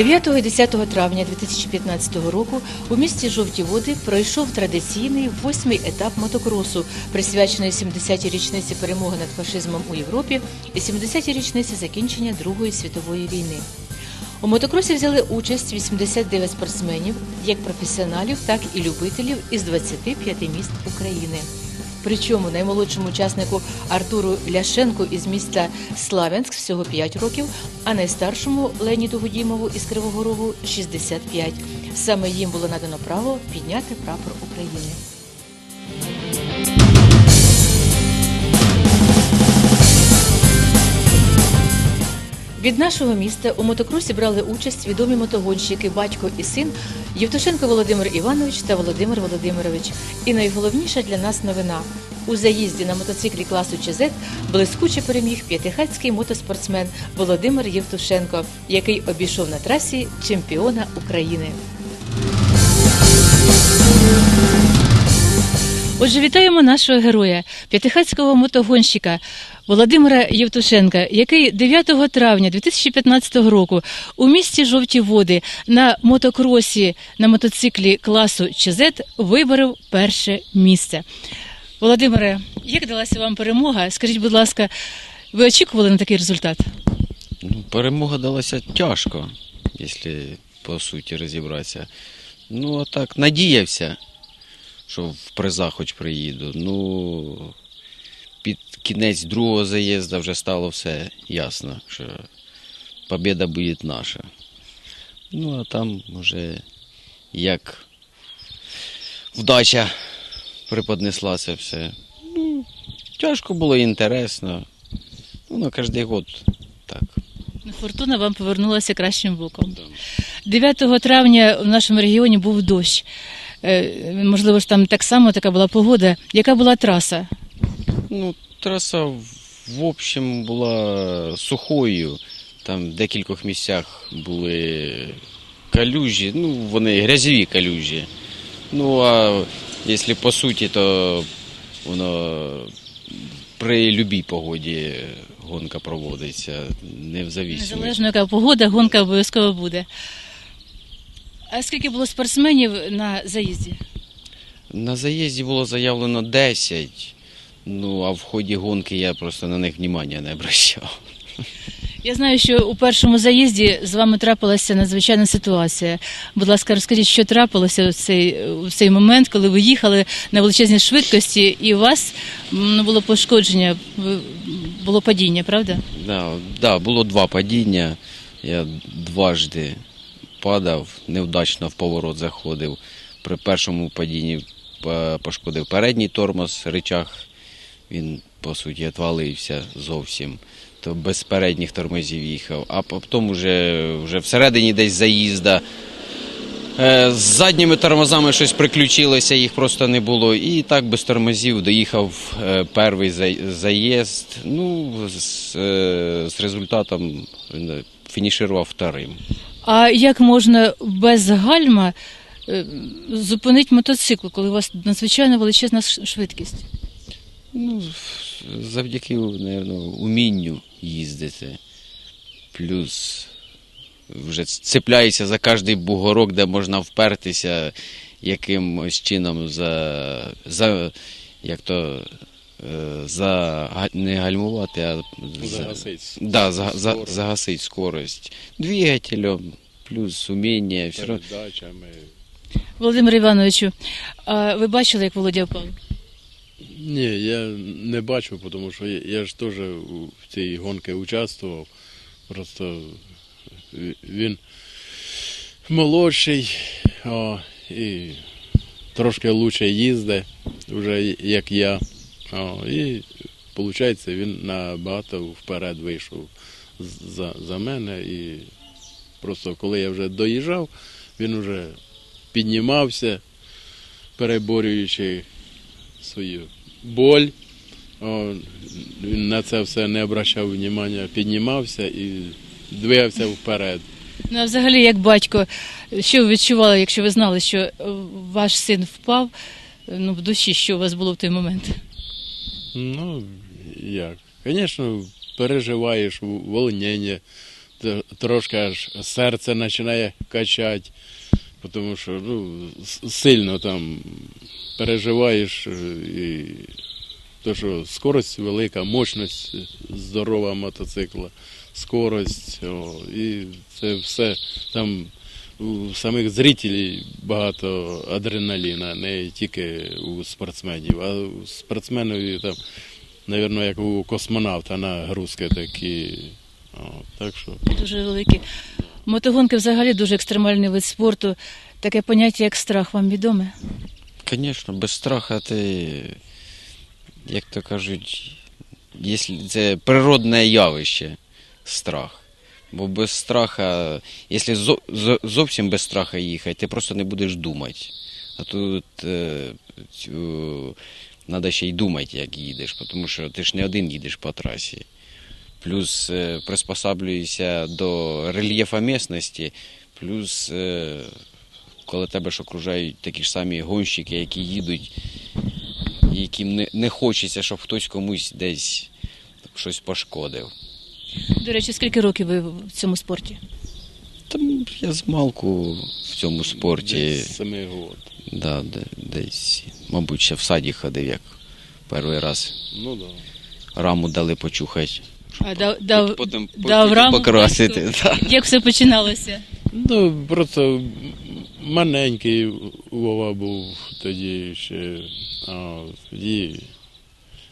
9 і 10 травня 2015 року у місті Жовті Води пройшов традиційний восьмий етап мотокросу, присвячений 70-й річниці перемоги над фашизмом у Європі і 70-й річниці закінчення Другої світової війни. У мотокросі взяли участь 89 спортсменів, як професіоналів, так і любителів із 25 міст України. Причому наймолодшому учаснику Артуру Ляшенку із міста Славянськ всього 5 років, а найстаршому Леоніду Гудімову із Кривого Рогу 65. Саме їм було надано право підняти прапор України. Від нашого міста у мотокросі брали участь відомі мотогонщики, батько і син Євтушенко Володимир Іванович та Володимир Володимирович. І найголовніша для нас новина у заїзді на мотоциклі класу ЧЗ блискуче переміг п'ятихатський мотоспортсмен Володимир Євтушенко, який обійшов на трасі чемпіона України. Отже, вітаємо нашого героя, п'ятихатського мотогонщика Володимира Євтушенка, який 9 травня 2015 року у місті Жовті Води на мотокросі на мотоциклі класу ЧЗ виборов перше місце. Володимире, як далася вам перемога? Скажіть, будь ласка, ви очікували на такий результат? Ну, перемога далася тяжко, якщо по суті розібратися. Ну, а так, надіявся, що в призах хоч приїду. Ну, кінець другого заїзду вже стало все ясно, що побіда буде наша. Ну, а там вже як вдача преподнесла це все. Ну, тяжко було інтересно. Ну, на кожен год так. Фортуна вам повернулася кращим боком. 9 травня в нашому регіоні був дощ. Е, Можливо ж там так само така була погода. Яка була траса? Ну, траса в- общем була сухою. Там в декількох місцях були калюжі, ну, вони грязьові калюжі. Ну, а якщо по суті, то воно при будь-якій погоді гонка проводиться, не в зависимості. Незалежно яка погода, гонка обов'язково буде. А скільки було спортсменів на заїзді? На заїзді було заявлено 10, ну а в ході гонки я просто на них внимання не обращав. Я знаю, що у першому заїзді з вами трапилася надзвичайна ситуація. Будь ласка, розкажіть, що трапилося в цей, в цей момент, коли ви їхали на величезній швидкості, і у вас ну, було пошкодження, було падіння, правда? Да, да, було два падіння. Я дважди падав, невдачно в поворот заходив. При першому падінні е, пошкодив передній тормоз, речах. Він, по суті, відвалився зовсім. То без передніх тормозів їхав. А потім вже, вже всередині десь заїзда. Е, З задніми тормозами щось приключилося, їх просто не було. І так без тормозів доїхав е, перший заїзд. Ну, з, е, з результатом фінішував вторим. А як можна без гальма зупинити мотоцикл, коли у вас надзвичайно величезна швидкість? Ну, завдяки, напевно, умінню їздити. Плюс вже цепляєшся за кожний бугорок, де можна впертися якимось чином за, за як то, е, за не гальмувати, а за, Загасить. да, за, за, Скорость. загасить скорость. Двигателем, плюс уміння, все передачами. Володимир Івановичу, а ви бачили, як Володя впав? Ні, я не бачу, тому що я, ж теж в цій гонці участвував. Просто він молодший о, і трошки краще їздить, вже як я. О, і виходить, він набагато вперед вийшов за, за мене. І просто коли я вже доїжджав, він вже піднімався, переборюючи свою боль. Він на це все не обращав уваги, піднімався і двигався вперед. Ну, а взагалі, як батько, що ви відчували, якщо ви знали, що е, ваш син впав? Ну, в душі, що у вас було в той момент? Ну, як? Звісно, переживаєш волнення, трошки аж серце починає качати, тому що ну, сильно там переживаєш і то, що скорость велика, мощність здорова мотоцикла, скорость, о, і це все там у самих зрителів багато адреналіна, не тільки у спортсменів, а у спортсменів там, мабуть, як у космонавта нагрузки такі. О, так що Дуже великі. Мотогонки взагалі дуже екстремальний вид спорту. Таке поняття, як страх, вам відоме? Звісно, без страха ти, як то кажуть, це природне явище, страх. Бо без страха, якщо зо- зо- зовсім без страха їхати, ти просто не будеш думати. А тут треба ще й думати, як їдеш, тому що ти ж не один їдеш по трасі. Плюс е, приспосаблюєшся до рельєфа місцевості, плюс е, коли тебе ж окружають такі ж самі гонщики, які їдуть, і яким не, не хочеться, щоб хтось комусь десь щось пошкодив. До речі, скільки років ви в цьому спорті? Там я з малку в цьому спорті, семи год. да, де- десь, мабуть, ще в саді ходив, як перший раз Ну да. раму дали почухати. А дав, дав, потім, дав потім покрасити. Да. Як все починалося? Ну, просто маленький Вова був тоді ще. А, і,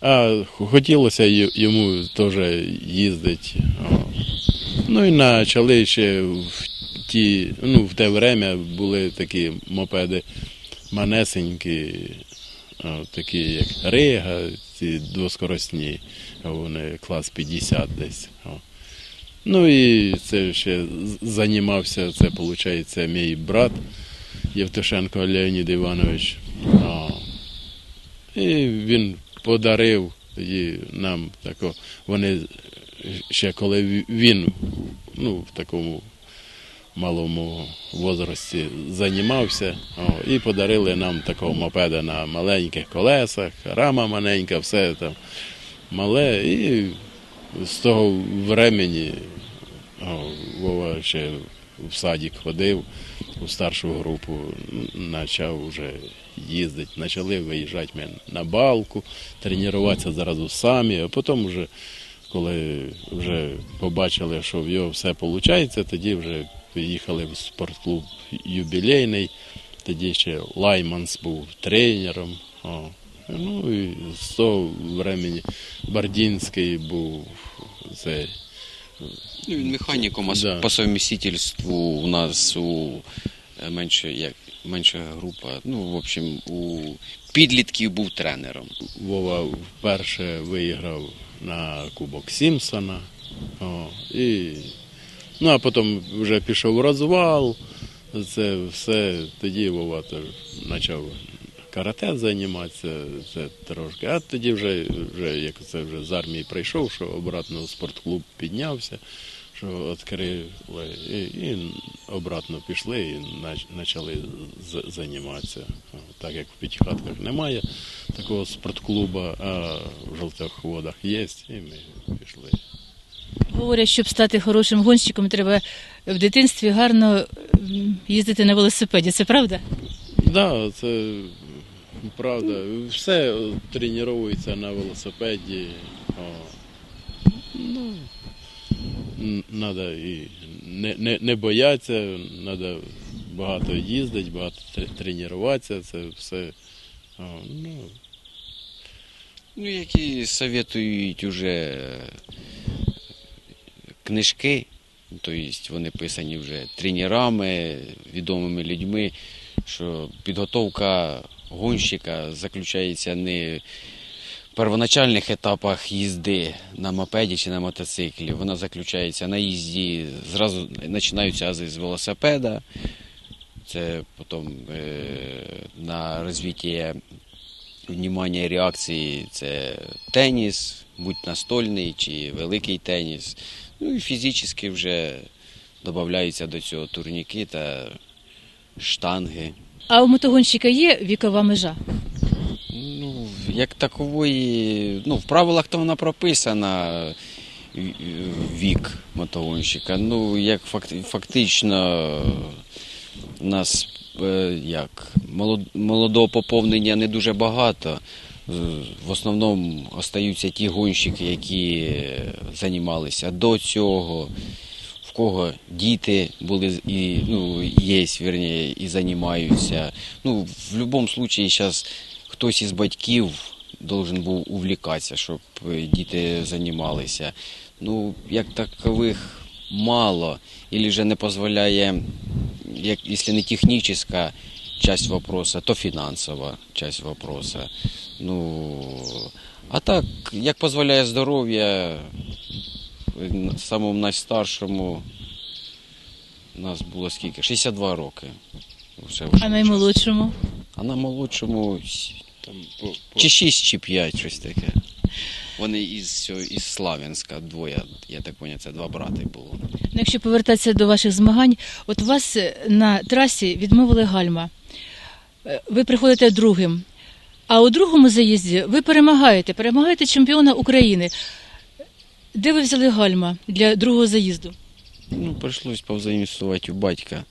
а хотілося йому теж їздити. А. Ну і почали ще в ті, ну, в те время були такі мопеди манесенькі, а, такі як Рига, ці двоскоросні, вони клас 50 десь. Ну і це ще займався, це виходить, мій брат Євтушенко Леонід Іванович. І він подарив нам тако, вони ще коли він ну, в такому малому возрасті займався, і подарили нам такого мопеда на маленьких колесах, рама маленька, все там мале. І з того времени о, Вова ще в садик ходив, у старшу групу почав вже їздити. Почали виїжджати ми на балку, тренуватися зразу самі, а потім вже, коли вже побачили, що в його все виходить, тоді вже поїхали в спортклуб юбілейний, тоді ще Лайманс був тренером. О. Ну і з того времени Бардінський був цей. Ну, він механіком, а Да. по совмістительству у нас у е, менше, як, менша група. Ну, в общем, у підлітків був тренером. Вова вперше виіграв на Кубок Сімпсона. О, і, ну, а потім вже пішов розвал. Це все. Тоді Вова почав карате займатися, це трошки. А тоді вже, вже як це вже з армії прийшов, що обратно в спортклуб піднявся, що відкрили і, і обратно пішли і почали займатися. Так як в П'ятихатках немає такого спортклубу, а в жовтих водах є, і ми пішли. Говорять, щоб стати хорошим гонщиком, треба в дитинстві гарно їздити на велосипеді. Це правда? Так, да, це правда. Все тренується на велосипеді. О. Ну, треба і не, не, не боятися, треба багато їздити, багато тренуватися, це все. О, ну, Ну, які советують уже книжки, тобто вони писані вже тренерами, відомими людьми, що підготовка гонщика заключається не в первоначальних етапах їзди на мопеді чи на мотоциклі. Вона заключається на їзді, зразу починаються ази з велосипеда, це потім е, на розвиття внимання і реакції це теніс, будь настольний чи великий теніс. Ну і фізично вже додаються до цього турніки та штанги. А у мотогонщика є вікова межа? Ну, як такової, ну, в правилах то вона прописана. вік мотогонщика. Ну, як факти- фактично у нас е, як молодого поповнення не дуже багато. В основному остаються ті гонщики, які е, займалися до цього, в кого діти були і ну, є, вірні, і займаються. Ну, в будь-якому випадку зараз хтось із батьків должен був увлікатися, щоб е, діти займалися. Ну, як такових мало, или же не дозволяє, як, якщо не технічна часть вопроса, то фінансова часть вопроса. Ну, а так, як дозволяє здоров'я, самому найстаршому нас було скільки? 62 роки. Вже А наймолодшому? а на молодшому Там по, по, чи 6, чи 5, щось таке. Вони із, із Славянська, двоє, я так поняв, це два брати було. Ну, Якщо повертатися до ваших змагань, от вас е, на трасі відмовили гальма. Е, Ви приходите другим. А у другому заїзді ви перемагаєте, перемагаєте чемпіона України. Де ви взяли гальма для другого заїзду? Ну, прийшлось повзаємствувати у батька,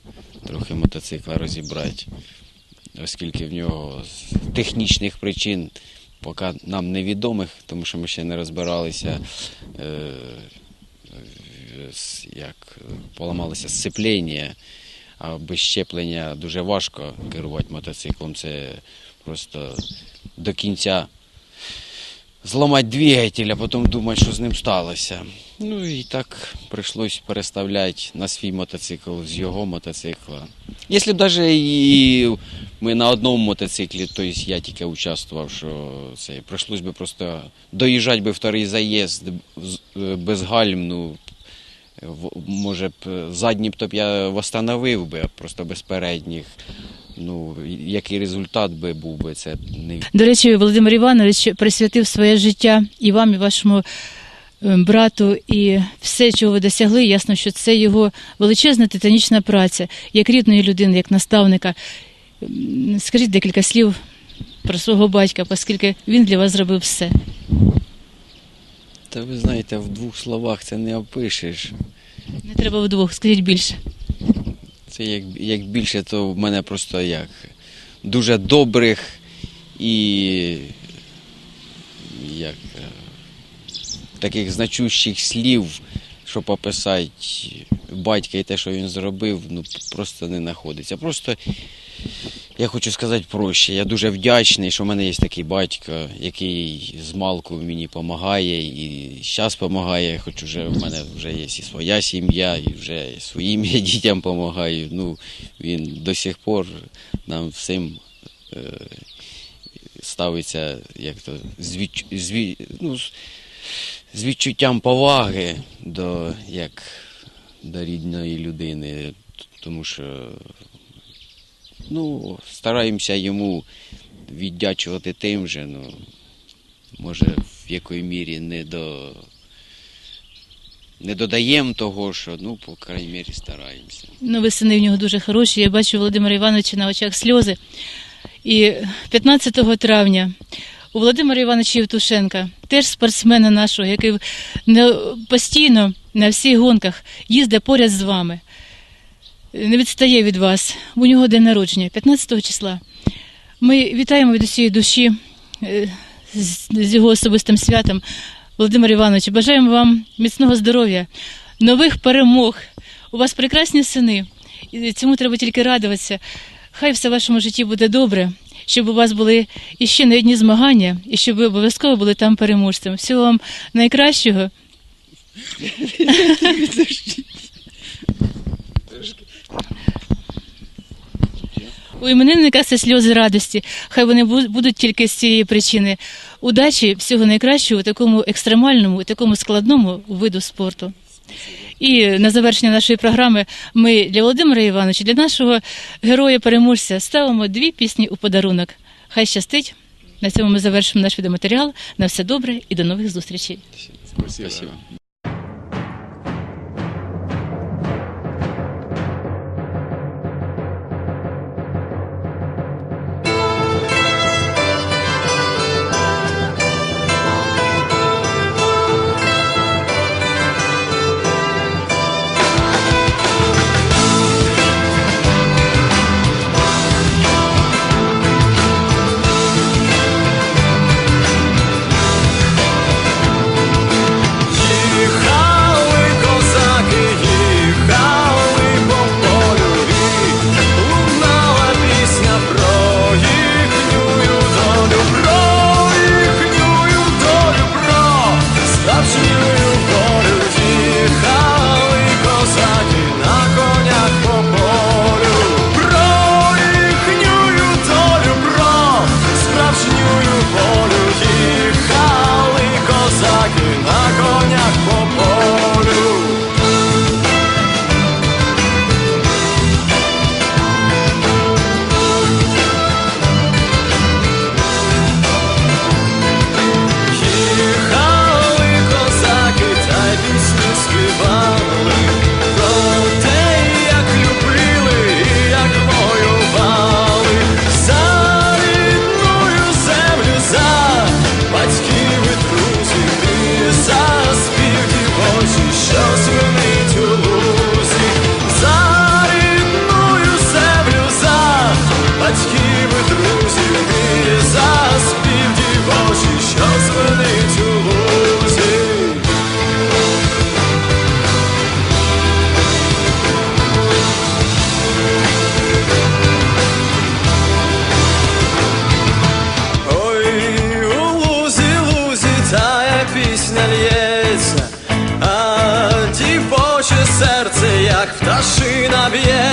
трохи мотоцикла розібрати, оскільки в нього з технічних причин, поки нам невідомих, тому що ми ще не розбиралися, е, е, як поламалося сцеплення, а без щеплення дуже важко керувати мотоциклом. Це просто до кінця зламати двигатель, а потім думати, що з ним сталося. Ну і так прийшлось переставляти на свій мотоцикл з його мотоцикла. Якщо навіть і ми на одному мотоциклі, то я тільки участвував, що це прийшлось би просто доїжджати би вторий заїзд е, без гальм, ну, може б задні б то б я восстановив би, а просто без передніх. Ну, який результат би був би, це не До речі, Володимир Іванович присвятив своє життя і вам, і вашому е, брату, і все, чого ви досягли, ясно, що це його величезна титанічна праця, як рідної людини, як наставника. Скажіть декілька слів про свого батька, оскільки він для вас зробив все. Та ви знаєте, в двох словах це не опишеш. Не треба вдвох, скажіть більше. Це як, як більше, то в мене просто як дуже добрих і як е, таких значущих слів, щоб описати батька і те, що він зробив, ну просто не знаходиться. Просто я хочу сказати проще. Я дуже вдячний, що в мене є такий батько, який з малку мені допомагає і зараз допомагає, хоч вже в мене вже є і своя сім'я, і вже своїм я дітям допомагаю. Ну, він до сих пор нам всім е, ставиться як то, з, відч... з, ві- ну, з відчуттям поваги до, як, до рідної людини, тому що ну, стараємося йому віддячувати тим же, ну, може, в якої мірі не до. Не додаємо того, що ну, по крайній мірі, стараємося. Ну, ви сини в нього дуже хороші. Я бачу Володимира Івановича на очах сльози. І 15 травня у Володимира Івановича Євтушенка, теж спортсмена нашого, який постійно на всіх гонках їздить поряд з вами, не відстає від вас. У нього день народження, 15 числа. Ми вітаємо від усієї душі е, з, його особистим святом. Володимир Іванович, бажаємо вам міцного здоров'я, нових перемог. У вас прекрасні сини, і цьому треба тільки радуватися. Хай все в вашому житті буде добре, щоб у вас були іще не одні змагання, і щоб ви обов'язково були там переможцем. Всього вам найкращого. У іменинника це сльози радості. Хай вони будуть тільки з цієї причини. Удачі, всього найкращого у такому екстремальному, у такому складному виду спорту. І на завершення нашої програми ми для Володимира Івановича, для нашого героя-переможця ставимо дві пісні у подарунок. Хай щастить. На цьому ми завершимо наш відеоматеріал. На все добре і до нових зустрічей. Спасибо. Спасибо. як пташина б'ється